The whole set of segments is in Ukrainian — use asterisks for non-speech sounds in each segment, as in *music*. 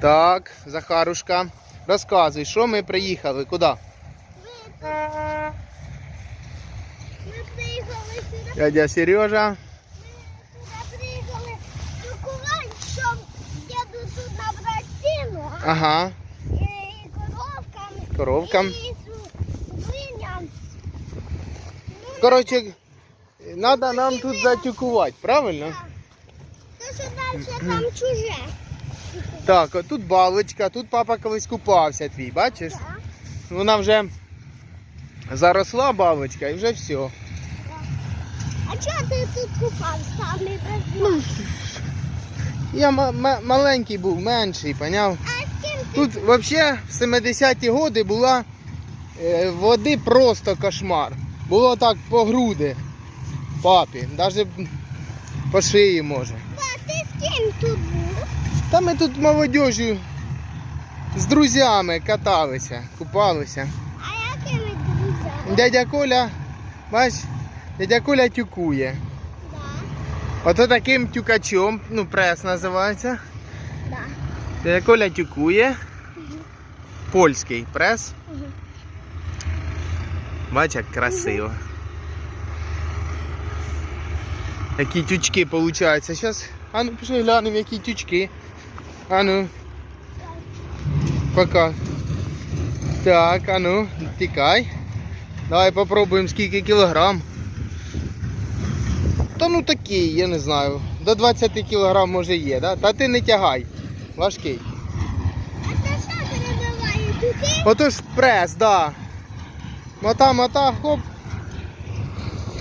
Так, Захарушка, розказуй, що ми приїхали, куди? Ми приїхали сюди, Дядя Сережа. ми приїхали шокувати, щоб діду тут набрати Ага, і коровкам, коровкам. і свиням. Коротше, треба нам тут затюкувати, правильно? Те, що далі там чуже. Так, от тут балочка, тут папа колись купався твій, бачиш? Так. Вона вже заросла балочка і вже все. А чого ти тут купався, а не без? Я ма- ма- маленький був, менший, поняв? А з ким ти? Тут взагалі в 70-ті роки була е, води просто кошмар. Було так по груди папі, навіть по шиї може. А ти з ким тут був? Та ми тут молодежю з друзями каталися, купалися. А якими друзями? Дядя Коля, бач, дядя Коля тюкує. Да, Ото таким тюкачом, ну прес називається. да. Дядя Коля тюкує. Польський прес. Мгм. Бач, як красиво. Які тючки получаються. Зараз, а ну пішли глянемо, які тючки. А ну. Пока. Так, а ну, тікай. Давай попробуємо скільки кілограм. Та ну такий, я не знаю. До 20 кілограм може є, да? Та ти не тягай. Важкий. Туди? Отож прес, да. Мота, мота, хоп.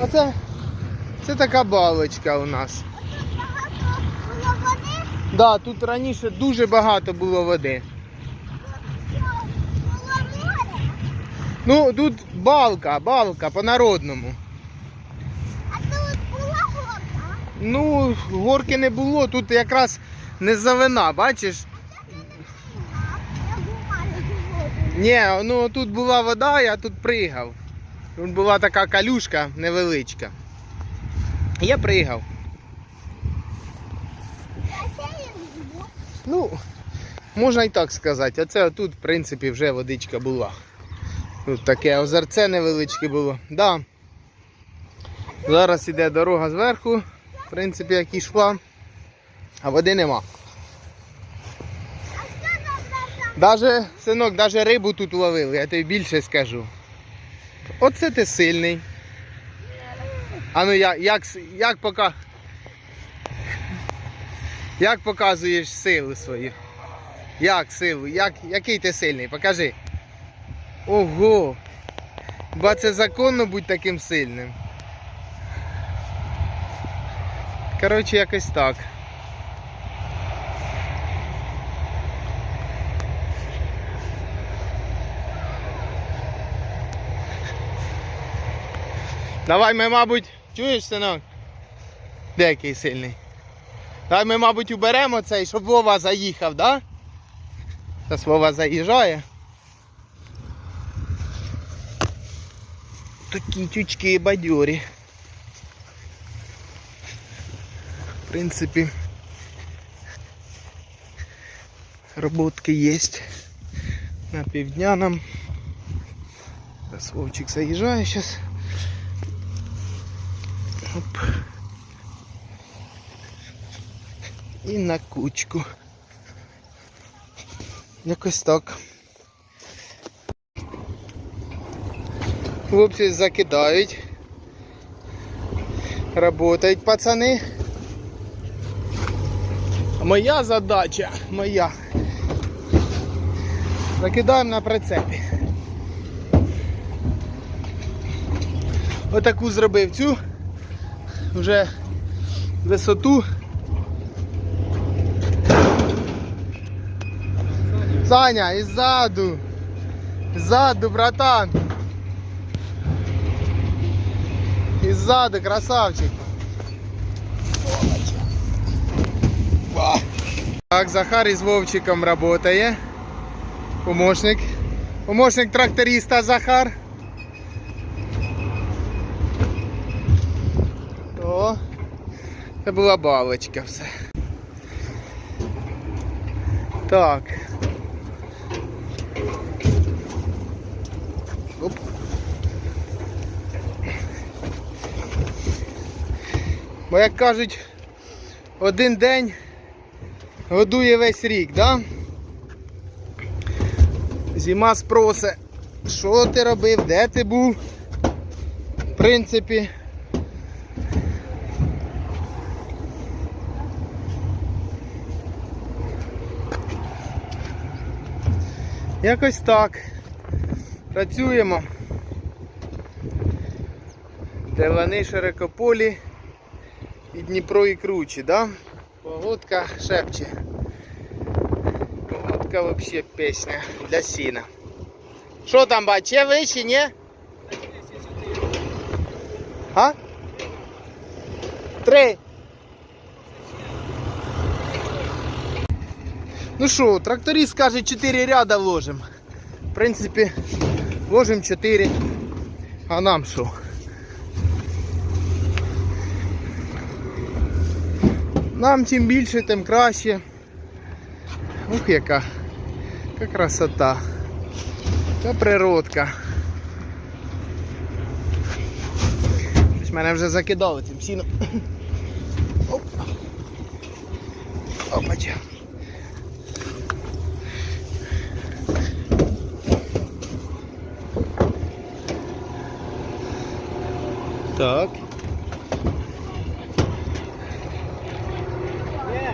А це, це така балочка у нас. Да, тут раніше дуже багато було води. Ну, тут балка, балка по-народному. А тут була горка. Ну, горки не було, тут якраз низовина, бачиш? Ні, ну тут була вода, я тут пригав. Тут була така калюшка невеличка. Я пригав. А це я люблю. Ну, можна і так сказати. Оце тут, в принципі, вже водичка була. Тут таке озерце невеличке було. Да. Зараз іде дорога зверху, в принципі, як йшла, а води нема. А? Даже, синок, даже рибу тут ловили, я тобі більше скажу. Оце ти сильний. А ну як, як, як, пока... як показуєш силу свою? Як силу? Як, який ти сильний? Покажи. Ого! Ба це законно бути таким сильним. Коротше, якось так. Давай ми, мабуть, чуєш, синок? Де який сильний? Давай ми, мабуть, уберемо цей, щоб Вова заїхав, да? Зараз Вова заїжджає. Такі тючки бадьорі. В принципі, роботки є. На півдня нам. Зараз Вовчик заїжджає зараз. Оп. І на кучку. Якось так. Хлопці закидають. Работають пацани. Моя задача, моя. Закидаємо на прицепі. Отаку зробив цю вже висоту. Саня, іззаду. Ззаду, братан. Іззаду, красавчик. Так, Захар із Вовчиком работає. Помощник. Помощник тракториста Захар. О, це була балочка все. Так. Бо як кажуть, один день годує весь рік, да? Зима спросе, що ти робив, де ти був? В принципі. Якось так. Працюємо. Девани широкополі і Дніпро і кручі, да? Погодка шепче. Погодка вообще пісня для сіна. Що там баче вище, ні? А? Три. Ну що, тракторист каже 4 ряда вложим. В принципі, вложим 4. А нам що? Нам чим більше, тим краще. Ух, яка, яка красота. Та природка. Ось Мене вже закидали цим сіном. Оп. Опача. Так. Ні,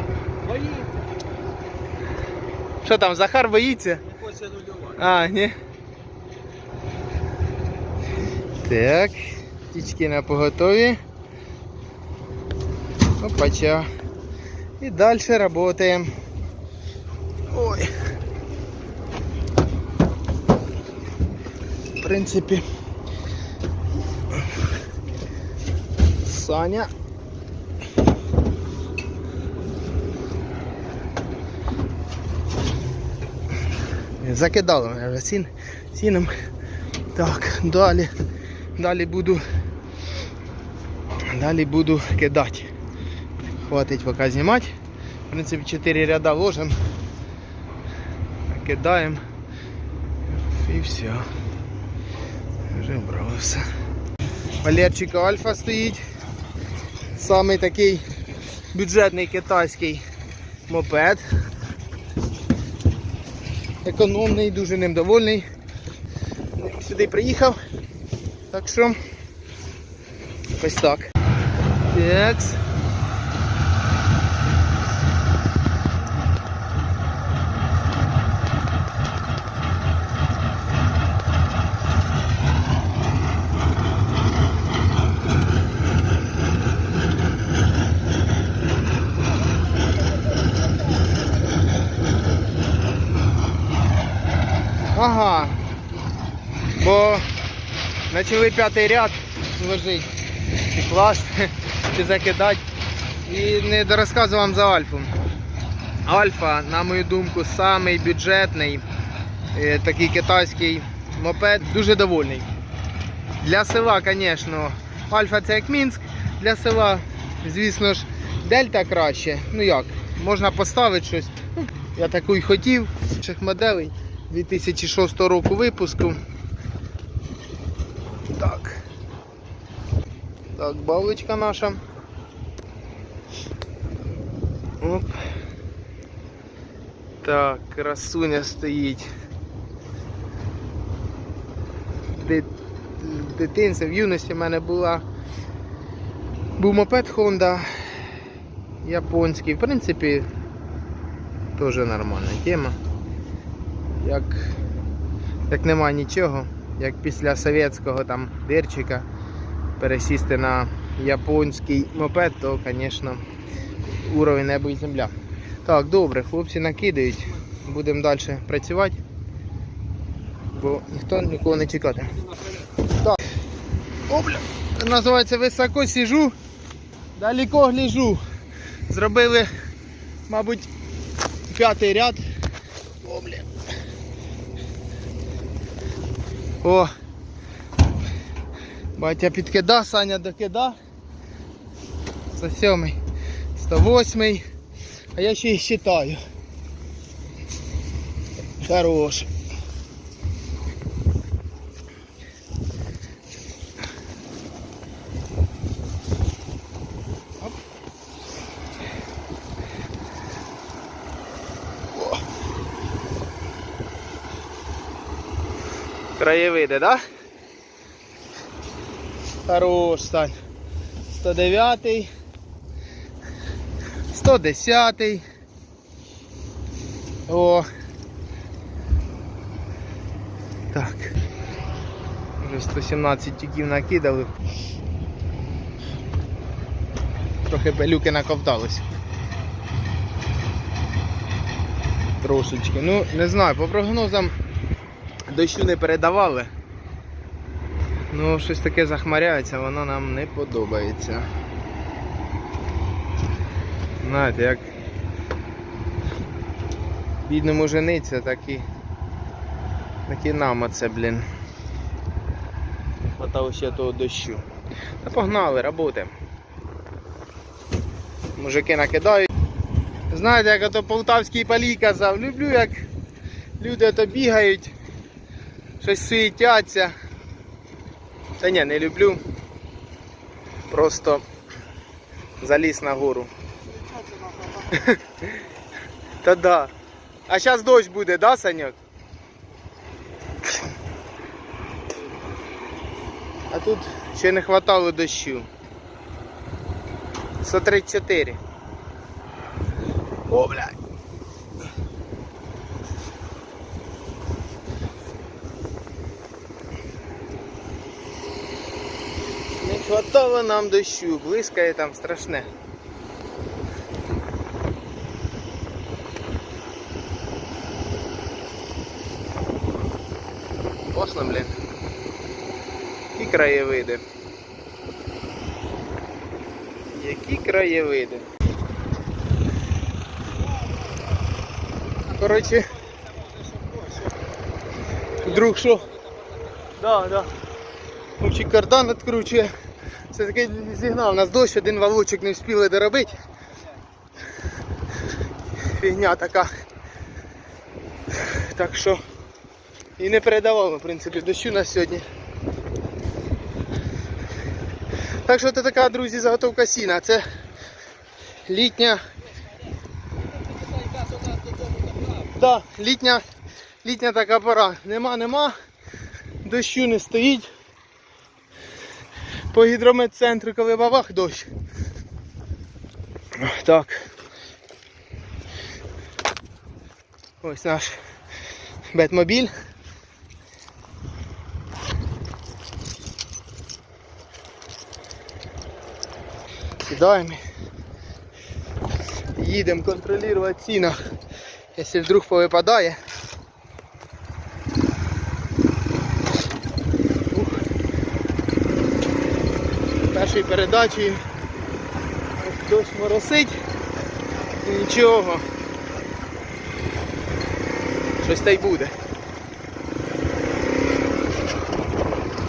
боїться. Що там, Захар боїться? Не. А, ні. Так, птички на поготові. Опача. І далі працюємо. Ой. В принципі. Саня. Закидали мене вже сін, сіном. Так, далі. Далі буду. Далі буду кидати. Хватить поки знімати. В принципі, 4 ряда ложимо. Кидаємо. І все. Вже брали все. Валерчика Альфа стоїть. Самий такий бюджетний китайський мопед. Економний, дуже ним довольний. Сюди приїхав. Так що ось так. Такс. Ага. Бо почали п'ятий ряд ложити і класти, чи *laughs* закидати. І не дорозказував вам за Альфу. Альфа, на мою думку, самий бюджетний е, такий китайський мопед, дуже довольний. Для села, звісно, Альфа це як Мінськ, для села, звісно ж, Дельта краще. Ну як, можна поставити щось. Я таку й хотів. Моделей 2006 року випуску. Так. Так, бавличка наша. Оп. Так, красуня стоїть. Ди- В в юності в мене була був мопед Honda японський. В принципі, теж нормальна тема. Як, як нема нічого, як після совєтського там дирчика пересісти на японський мопед, то, звісно, уровень небо і земля. Так, добре, хлопці накидають. Будемо далі працювати, бо ніхто нікого не чекати. Так. Опля. Називається високо сижу, далеко гляжу. Зробили, мабуть, п'ятий ряд. О, бля. О! Батя підкида, Саня докида. 107, 108, а я ще й считаю. Хорош. Краєвиди, да? Хорош, Сань. 109. 110. О. Так. Вже 117 тюків накидали. Трохи пилюки наковталось. Трошечки. Ну, не знаю, по прогнозам дощу не передавали. Ну, щось таке захмаряється, воно нам не подобається. Знаєте, як бідному жениться, так і, так і нам оце, блін. Не хватало ще того дощу. Та погнали, роботи. Мужики накидають. Знаєте, як ото полтавський палій казав, люблю, як люди ото бігають, щось суетяться. Та ні, не люблю. Просто заліз на гору. *laughs* Та да. А зараз дощ буде, да, Саньок? А тут ще не хватало дощу. 134. О, блядь. Хватало нам дощу, блискає там страшне. Посно, блін. Які краєвиди. Які краєвиди. Коротше. Друг що? Да, да. Мучик кардан відкручує. Це такий сигнал. У нас дощ, один валочок не встигли доробити. Фігня така. Так що і не передавало, в принципі, дощу на сьогодні. Так що це така, друзі, заготовка сіна. Це літня. Да, літня, літня така пора. Нема, нема. Дощу не стоїть. По гідрометцентру, коли бабах дощ. Так. Ось наш бетмобіль. Сідаємо. Їдемо контролювати ціна. Якщо вдруг повипадає. Передачею ось дощ моросить. І Нічого. Щось та й буде.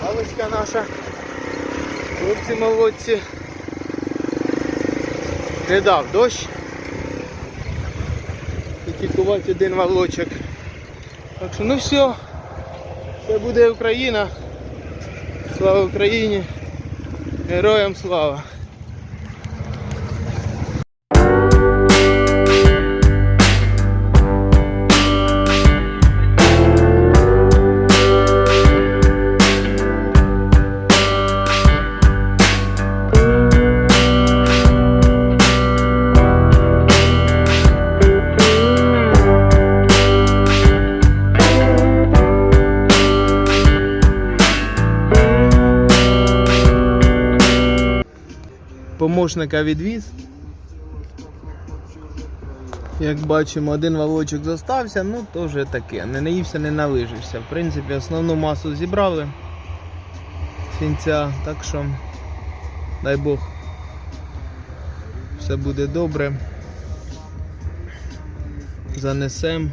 Паличка наша. Хлопці молодці. Не дав дощ. Тільки кувати один валочок. Так що ну все. Це буде Україна. Слава Україні. Героям слава. Помощника відвіз. Як бачимо, один валочок зостався, ну то вже таке. Не наївся, не налижився. В принципі, основну масу зібрали сінця, так що дай Бог все буде добре. Занесем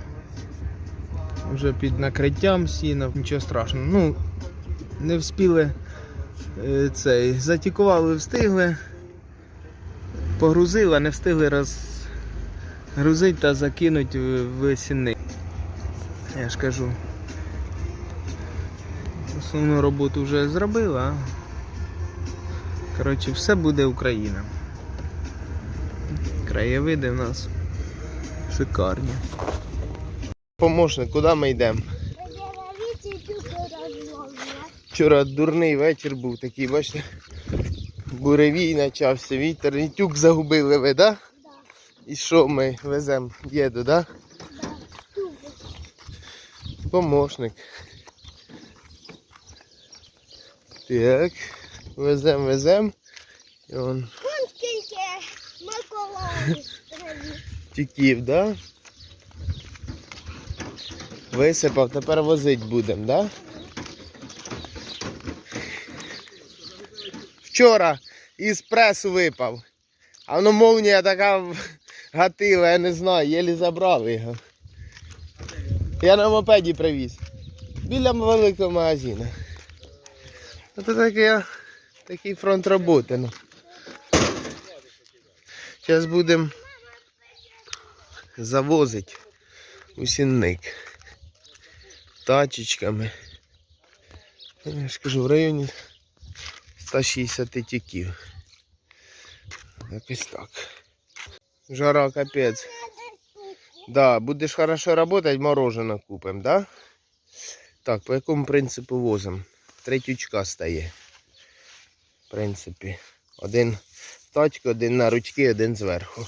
вже під накриттям сіна, нічого страшного. Ну, не вспіли е, цей, затікували, встигли. Погрузили, а не встигли розгрузити та закинути в, сіни. Я ж кажу. Основну роботу вже зробила. Коротше, все буде Україна. Краєвиди в нас шикарні. Помощник, куди ми йдемо? Вчора дурний вечір був такий, бачите? Буревій почався, вітер, і тюк загубили ви, да? Да, І що ми веземо діду, да? да. Помощник. Так, везем, везем. І он Вон скільки привіз. тіків, да? Висипав, тепер возить будемо, да? Вчора із пресу випав. А воно молнія така гатила, я не знаю, єлі забрали його. Я на мопеді привіз. Біля великого магазину. Це таке, такий фронт роботи. Ну. Зараз будемо завозити у сінник тачечками. Я ж кажу, в районі 160 тіків. Якось так. Жара капець. Да, будеш хорошо работать, мороженое купим, да? Так, по якому принципу возимо? Три тючка стає. В принципі. Один тачка, один на ручки, один зверху.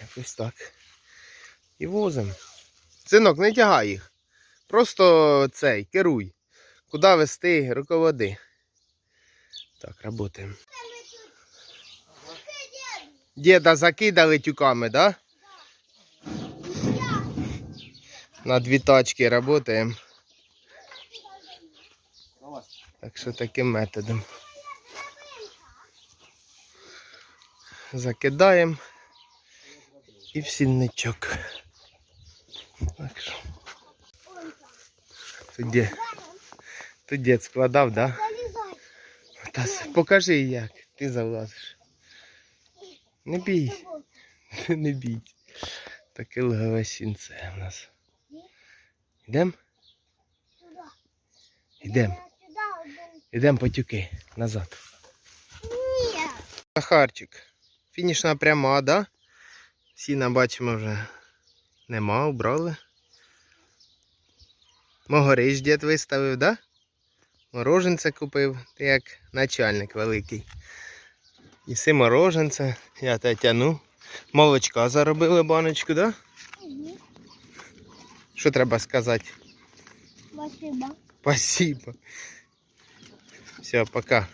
Якось так. І возимо. Синок, не тягай їх. Просто цей, керуй. Куди вести, руководи. Так, працюємо. Діда закидали тюками, да? На дві тачки працюємо. Так що таким методом. Закидаємо і в сільничок. Так що. Тут дід, складав, да? Та покажи як ти залазиш. Не бійся, *laughs* не бійся. Таке легове сінце у нас. Йдем? Сюди. Йдем. Йдем потюки назад. Ні. Захарчик. Фінішна пряма, да? Сіна бачимо вже нема, убрали. Могорич дід виставив, да? Мороженце купив, ти як начальник великий. Їси мороженце, я те тяну. Молочка заробили баночку, да? Угу. Що треба сказати? Спасибо. Спасибо. Все, пока.